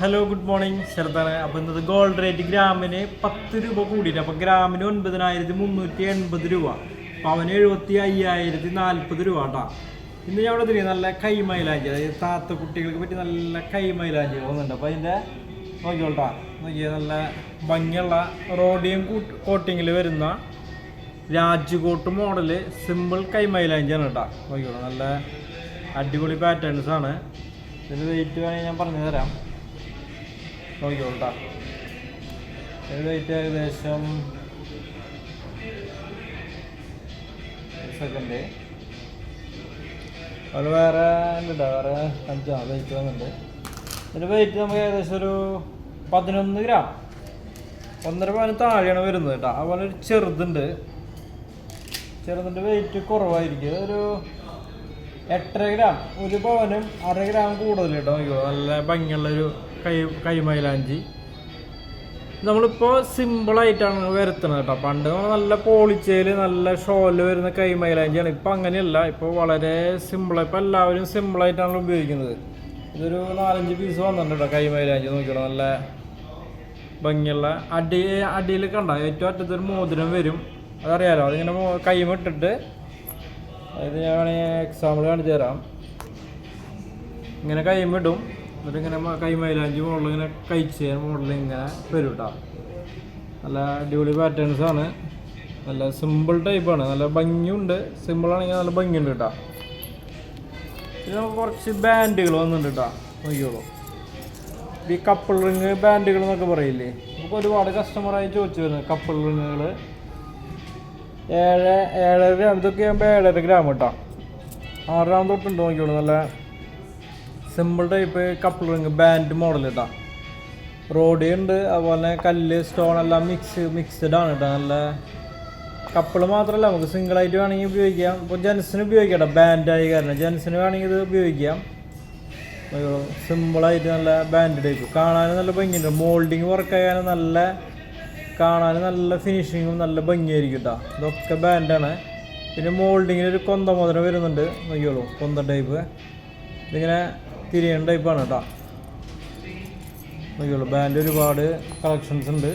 Hello good morning ശരത്താണ് അപ്പോൾ ഇന്നത് gold rate ഗ്രാമിന് പത്ത് രൂപ കൂടിയിട്ട് അപ്പോൾ ഗ്രാമിന് ഒൻപതിനായിരത്തി മുന്നൂറ്റി എൺപത് രൂപ. പവന് എഴുപത്തി അയ്യായിരത്തി നാൽപ്പത് രൂപ കേട്ടോ. ഇന്ന് ഞാൻ ഇവിടെ തിരികെ നല്ല കൈ മൈലാഞ്ചി അതായത് താത്ത കുട്ടികൾക്ക് പറ്റി നല്ല കൈ മൈലാഞ്ചി വന്നിട്ടുണ്ട്. അപ്പോൾ അതിന്റെ നോക്കിയോട്ടാ നോക്കിയാൽ നല്ല ഭംഗിയുള്ള റോഡിയം കോട്ടിങ്ങിൽ വരുന്ന രാജ്കോട്ട് മോഡൽ സിമ്പിൾ കൈ മൈലാഞ്ചിയാണ് കേട്ടോ. നോക്കിയോളൂ നല്ല അടിപൊളി പാറ്റേൺസാണ് ഇതിന് വെയിറ്റ് വേണമെങ്കിൽ ഞാൻ പറഞ്ഞു തരാം നോക്കിയോളൂ കേട്ടോ വെയിറ്റ് ഏകദേശം സെക്കൻഡ് അത് വേറെ ഉണ്ട് വേറെ അഞ്ചാ വെയിറ്റ് വന്നിട്ടുണ്ട്. ഇതിന്റെ വെയിറ്റ് നമുക്ക് ഏകദേശം ഒരു പതിനൊന്ന് ഗ്രാം ഒന്നര പവന് താഴെയാണ് വരുന്നത് കേട്ടോ. അതുപോലെ ഒരു ചെറുതുണ്ട്. ചെറുതിന്റെ വെയിറ്റ് കുറവായിരിക്കും. ഒരു എട്ടര ഗ്രാം ഒരു പവനും അര ഗ്രാം കൂടുതൽ കേട്ടോ. നോക്കിയോ നല്ല ഭംഗിയുള്ളൊരു കൈ കൈമൈലാഞ്ചി. നമ്മളിപ്പോൾ സിമ്പിളായിട്ടാണ് വരുത്തുന്നത് കേട്ടോ പണ്ട് നമ്മൾ നല്ല പോളിച്ചയിൽ നല്ല ഷോയിൽ വരുന്ന കൈമൈലാഞ്ചിയാണ്. ഇപ്പം അങ്ങനെയല്ല. ഇപ്പോൾ വളരെ സിമ്പിളായി ഇപ്പോൾ എല്ലാവരും സിമ്പിളായിട്ടാണ് ഉപയോഗിക്കുന്നത്. ഇതൊരു നാലഞ്ച് പീസ് വന്നിട്ടുണ്ട് കേട്ടോ കൈമൈലാഞ്ചി. നോക്കിയോളൂ നല്ല ഭംഗിയുള്ള അടി അടിയിൽ കണ്ട. ഏറ്റവും അറ്റത്തൊരു മോതിരം വരും. അതറിയാലോ? അതിങ്ങനെ കൈമിട്ടിട്ട് അതായത് ഞാൻ എക്സാമ്പിൾ കാണിച്ചു തരാം. ഇങ്ങനെ കൈമിടും എന്നിട്ട് ഇങ്ങനെ മൈലാഞ്ചി കൈമൈലാഞ്ചി മോഡൽ ഇങ്ങനെ കഴിച്ച് മോഡൽ ഇങ്ങനെ വരും കേട്ടോ നല്ല അടിപൊളി പാറ്റേൺസ് ആണ്. നല്ല സിമ്പിൾ ടൈപ്പാണ് നല്ല ഭംഗിയുണ്ട്. സിമ്പിൾ ആണെങ്കിൽ നല്ല ഭംഗിയുണ്ട് കേട്ടോ പിന്നെ നമുക്ക് കുറച്ച് ബാൻഡുകൾ വന്നിട്ടുണ്ട് കേട്ടോ നോക്കിയോളൂ ഈ കപ്പിൾ റിങ് ബാൻഡുകൾ എന്നൊക്കെ പറയില്ലേ? നമുക്ക് ഒരുപാട് കസ്റ്റമറായി ചോദിച്ചു വരുന്നത് കപ്പിൾ റിങ്ങുകൾ ഏഴ് ഏഴര ഗ്രാം ആകുമ്പോൾ ഏഴര ഗ്രാം കേട്ടോ ആറ് തൊട്ടുണ്ട്? നോക്കിയോളൂ നല്ല simple type couple ring band model കേട്ടോ റോഡി ഉണ്ട് അതുപോലെ കല്ല് സ്റ്റോൺ എല്ലാം മിക്സ് മിക്സ്ഡ് ആണ് കേട്ടോ നല്ല കപ്പിൾ മാത്രമല്ല നമുക്ക് സിംഗിൾ ആയിട്ട് വേണമെങ്കിൽ ഉപയോഗിക്കാം. ഇപ്പോൾ ജെൻസിന് ഉപയോഗിക്കാം കേട്ടോ ബാൻഡായി കാരണം. ജെൻസിന് വേണമെങ്കിൽ ഇത് ഉപയോഗിക്കാം. സിമ്പിളായിട്ട് നല്ല ബാൻഡ് ടൈപ്പ് കാണാനും നല്ല ഭംഗിയുണ്ട്. മോൾഡിങ് വർക്ക് ആയാലും നല്ല കാണാൻ നല്ല ഫിനിഷിങ്ങും നല്ല ഭംഗിയായിരിക്കും കേട്ടോ ഇതൊക്കെ ബാൻഡാണ് പിന്നെ മോൾഡിങ്ങിന് ഒരു കൊന്ത മോതിരം വരുന്നുണ്ട്. നോക്കിയോളൂ കൊന്ത ടൈപ്പ് ഇതിങ്ങനെ തിരിയണ ടൈപ്പാണ് കേട്ടോ. നോക്കിയുള്ളൂ ബാൻഡ് ഒരുപാട് കളക്ഷൻസ് ഉണ്ട്.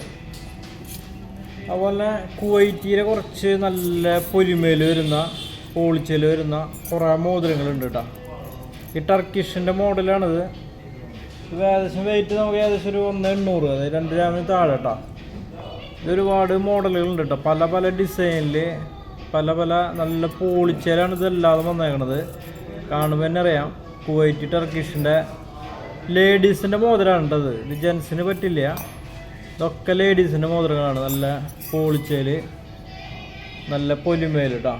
അതുപോലെ കുവൈറ്റിയിലെ കുറച്ച് നല്ല പൊലിമയിൽ വരുന്ന പോളിച്ചയിൽ വരുന്ന കുറേ മോതിരങ്ങളുണ്ട് കേട്ടോ. ഈ ടർക്കിഷിന്റെ മോഡലാണിത്. ഇത് ഏകദേശം വെയിറ്റ് നമുക്ക് ഏകദേശം ഒരു ഒന്ന് എണ്ണൂറ് അതായത് രണ്ട് ഗ്രാമിന് താഴെ കേട്ടോ. ഇതൊരുപാട് മോഡലുകളുണ്ട് കേട്ടോ. പല പല ഡിസൈനിൽ പല പല നല്ല പോളിച്ചേലാണ് ഇതെല്ലാതും വന്നേക്കണത്. കാണുമ്പോൾ തന്നെ അറിയാം. കുവൈറ്റ് ടർക്കിഷിന്റെ ലേഡീസിന്റെ മോതിരമാണ് കേട്ടത് ഇത് ജെൻസിന് പറ്റില്ല. ഇതൊക്കെ ലേഡീസിന്റെ മോതിരങ്ങളാണ്. നല്ല പോളിച്ചേൽ നല്ല പൊലിമേൽ കേട്ടോ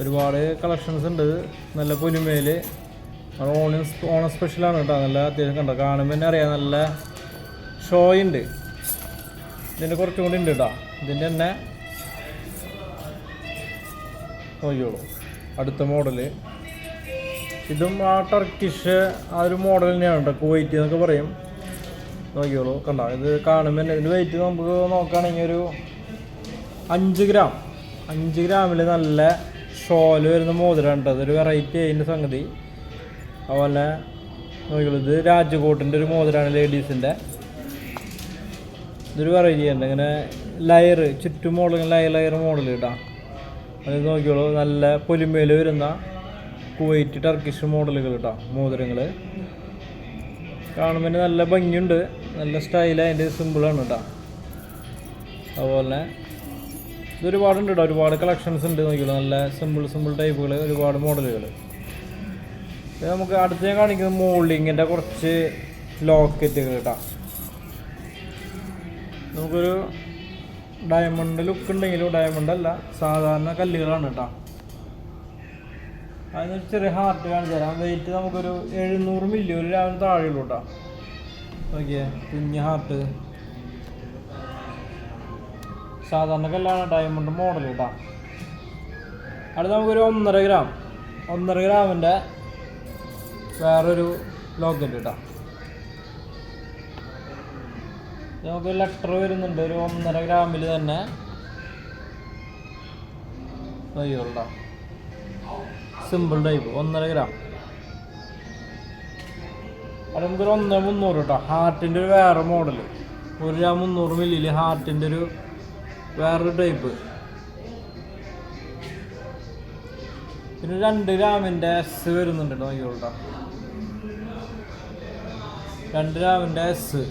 ഒരുപാട് കളക്ഷൻസ് ഉണ്ട് നല്ല പൊലിമേൽ ഓണം ഓണം സ്പെഷ്യലാണ് കേട്ടോ നല്ല അത്യാവശ്യം കണ്ടോ? കാണുമ്പോൾ തന്നെ അറിയാം. നല്ല ഷോ ഉണ്ട്. ഇതിന്റെ കുറച്ചും കൂടി ഉണ്ട് കേട്ടോ ഇതിന്റെ തന്നെ നോക്കിയോളൂ അടുത്ത മോഡൽ. ഇതും ആ ടർക്കിഷ് ആ ഒരു മോഡൽ തന്നെയാണ് കേട്ടോ കുവൈറ്റ് എന്നൊക്കെ പറയും. നോക്കിയോളൂ കണ്ടോ? ഇത് കാണുമ്പോൾ തന്നെ ഇതിന്റെ വെയിറ്റ് നമുക്ക് നോക്കുകയാണെങ്കിൽ ഒരു അഞ്ച് ഗ്രാം അഞ്ച് ഗ്രാമിൽ നല്ല ഷോൽ വരുന്ന മോതിരമാണ് കേട്ടോ അതൊരു വെറൈറ്റി അതിന്റെ സംഗതി. അതുപോലെ നോക്കിയോളൂ ഇത് രാജകോട്ടിന്റെ ഒരു മോതിരമാണ് ലേഡീസിന്റെ ഇതൊരു വെറൈറ്റി ഉണ്ട് ഇങ്ങനെ ലയർ ചുറ്റും മോഡൽ ലയർ ലയർ മോഡൽ കേട്ടോ അത് നോക്കിയോളൂ നല്ല പൊലിമയിൽ വരുന്ന കുവൈറ്റ് ടർക്കിഷ് മോഡലുകൾ കേട്ടോ മോതിരങ്ങൾ കാണുമ്പോൾ നല്ല ഭംഗിയുണ്ട്. നല്ല സ്റ്റൈൽ അതിന്റെ സിമ്പിളാണ് കേട്ടോ അതുപോലെ തന്നെ ഇതൊരുപാടുണ്ട് കേട്ടോ ഒരുപാട് കളക്ഷൻസ് ഉണ്ട് നോക്കിയുള്ളൂ നല്ല സിമ്പിൾ സിമ്പിൾ ടൈപ്പുകൾ ഒരുപാട് മോഡലുകൾ നമുക്ക് അടുത്ത് ഞാൻ കാണിക്കുന്നത് മോൾഡിങ്ങിന്റെ കുറച്ച് ലോക്കറ്റുകൾ കേട്ടോ നമുക്കൊരു ഡയമണ്ട് ലുക്ക് ഉണ്ടെങ്കിലും ഡയമണ്ട് അല്ല സാധാരണ കല്ലുകളാണ് കേട്ടോ അതിന് ചെറിയ ഹാർട്ട് കാണിച്ചു തരാം വെയിറ്റ് നമുക്കൊരു എഴുന്നൂറ് മില്ലി ഒരു രാവിലെ താഴെയുള്ളൂ കേട്ടോ ഓക്കെ കുഞ്ഞ് ഹാർട്ട് സാധാരണ കല്ലാണ് ഡയമണ്ട് മോഡൽ കേട്ടോ അടുത്ത് നമുക്കൊരു ഒന്നര ഗ്രാം ഒന്നര ഗ്രാമിന്റെ വേറൊരു ലോക്കറ്റ് കേട്ടോ നമുക്ക് ലെറ്റർ വരുന്നുണ്ട് ഒരു ഒന്നര ഗ്രാമിൽ തന്നെ. അയ്യോടാ. സിമ്പിൾ ടൈപ്പ് ഒന്നര ഗ്രാം അത് നമുക്കൊരു ഒന്ന് മുന്നൂറ് കേട്ടോ ഹാർട്ടിന്റെ ഒരു വേറെ മോഡൽ ഒരു ഗ്രാം മുന്നൂറ് മില്ലിയിൽ ഹാർട്ടിന്റെ ഒരു വേറൊരു ടൈപ്പ് പിന്നെ രണ്ട് ഗ്രാമിന്റെ എസ് വരുന്നുണ്ട് നോക്കിയോട്ടോ രണ്ട് ഗ്രാമിന്റെ എസ്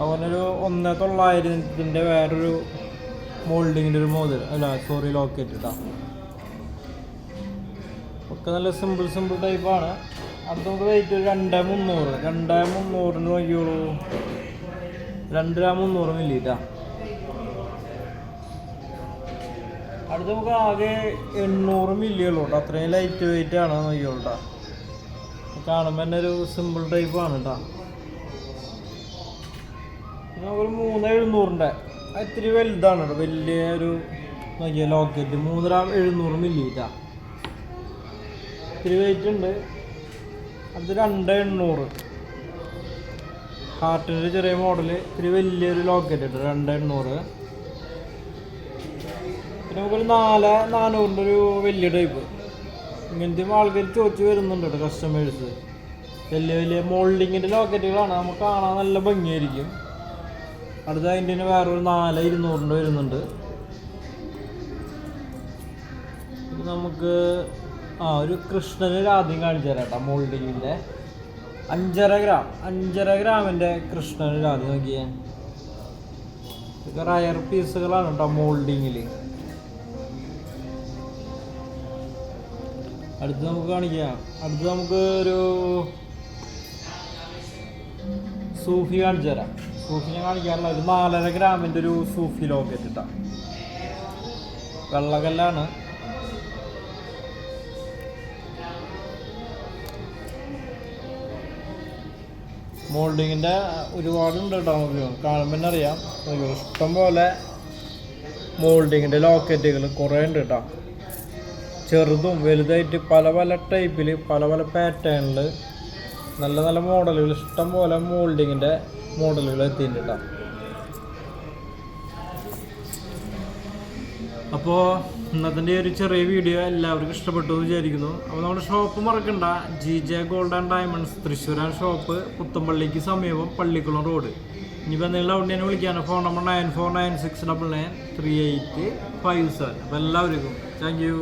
അവനൊരു ഒന്ന് തൊള്ളായിരത്തിന്റെ വേറൊരു മോൾഡിങ്ങിന്റെ ഒരു മോതിൽ അല്ല സോറി ലോക്കറ്റ് ഇട്ടാ. ഒക്കെ നല്ല സിമ്പിൾ സിമ്പിൾ ടൈപ്പാണ് അത് നമുക്ക് റേറ്റ് ഒരു രണ്ട് മുന്നൂറ്. രണ്ട് മുന്നൂറിന് നോക്കിയോളൂ രണ്ട് മുന്നൂറ് മില്ലി ഇട്ടാ. അടുത്ത് നമുക്ക് ആകെ എണ്ണൂറ് മില്ലിയുള്ളൂ കേട്ടോ. അത്രയും ലൈറ്റ് വെയിറ്റ് ആണ് നോക്കിയോളൂ കേട്ടോ. കാണുമ്പോൾ തന്നെ ഒരു സിമ്പിൾ ടൈപ്പ് ആണ് കേട്ടോ. നമുക്കൊരു മൂന്ന് എഴുന്നൂറിന്റെ. ഇത്തിരി വലുതാണ് കേട്ടോ. വലിയ ഒരു നോക്കിയ ലോക്കറ്റ്. മൂന്നര എഴുന്നൂറ് മില്ലി ഇട്ടാ ഇത്തിരി വെയിറ്റ് ഉണ്ട്. അത് രണ്ട് എണ്ണൂറ്. ഹാർട്ടിന്റെ ചെറിയ മോഡൽ ഇത്തിരി വലിയൊരു ലോക്കറ്റ് ഉണ്ട്. രണ്ട് എണ്ണൂറ്. പിന്നെ നമുക്കൊരു നാല് നാനൂറിന്റെ ഒരു വലിയ ടൈപ്പ് ഇങ്ങനത്തെ ആൾക്കാർ ചോദിച്ച് വരുന്നുണ്ട് കേട്ടോ കസ്റ്റമേഴ്സ് വലിയ വലിയ മോൾഡിങ്ങിന്റെ ലോക്കറ്റുകളാണ് നമുക്ക് കാണാൻ നല്ല ഭംഗിയായിരിക്കും. അടുത്ത അതിന്റെ തന്നെ വേറൊരു നാല് ഇരുന്നൂറിന്റെ വരുന്നുണ്ട്. നമുക്ക് ആ ഒരു കൃഷ്ണന് ആദ്യം കാണിച്ചു തരാം കേട്ടോ മോൾഡിങ്ങിന്റെ. അഞ്ചര ഗ്രാം അഞ്ചര ഗ്രാമിന്റെ കൃഷ്ണന് ആദ്യം നോക്കിയേ. ഇതൊക്കെ റയർ പീസുകളാണ് കേട്ടോ മോൾഡിങ്ങിൽ. അടുത്ത് നമുക്ക് കാണിക്കാം. അടുത്ത് നമുക്ക് ഒരു സൂഫി കാണിച്ചു തരാം. സൂഫി ഞാൻ കാണിക്കാറില്ല ഒരു നാലര ഗ്രാമിന്റെ ഒരു സൂഫി ലോക്കറ്റ് ഇട്ടാണ് വെള്ളകല്ലാണ്. മോൾഡിങ്ങിന്റെ ഒരുപാടുണ്ട് കേട്ടോ നമുക്ക് കാണുമ്പോൾ തന്നെ അറിയാം. ഇഷ്ടം പോലെ മോൾഡിങ്ങിന്റെ ലോക്കറ്റുകൾ കുറേ ഉണ്ട് കേട്ടോ. ചെറുതും വലുതായിട്ട് പല പല ടൈപ്പിൽ പല പല പാറ്റേണിൽ നല്ല നല്ല മോഡലുകൾ ഇഷ്ടം പോലെ മോൾഡിങ്ങിന്റെ മോഡലുകൾ എത്തിയിട്ടുണ്ട് അപ്പോൾ ഇന്നത്തിന്റെ ഒരു ചെറിയ വീഡിയോ എല്ലാവർക്കും ഇഷ്ടപ്പെട്ടു എന്ന് വിചാരിക്കുന്നു. അപ്പോൾ നമ്മുടെ ഷോപ്പ് മറക്കണ്ട. G J gold and diamonds തൃശ്ശൂരാൻ shop പുത്തമ്പള്ളിക്ക് സമീപം പള്ളിക്കുളം റോഡ് ഇനിയിപ്പോൾ എന്തെങ്കിലും അവിടെ തന്നെ വിളിക്കാനോ. Phone number nine four nine six double nine three eight five seven അപ്പോൾ എല്ലാവർക്കും താങ്ക് യു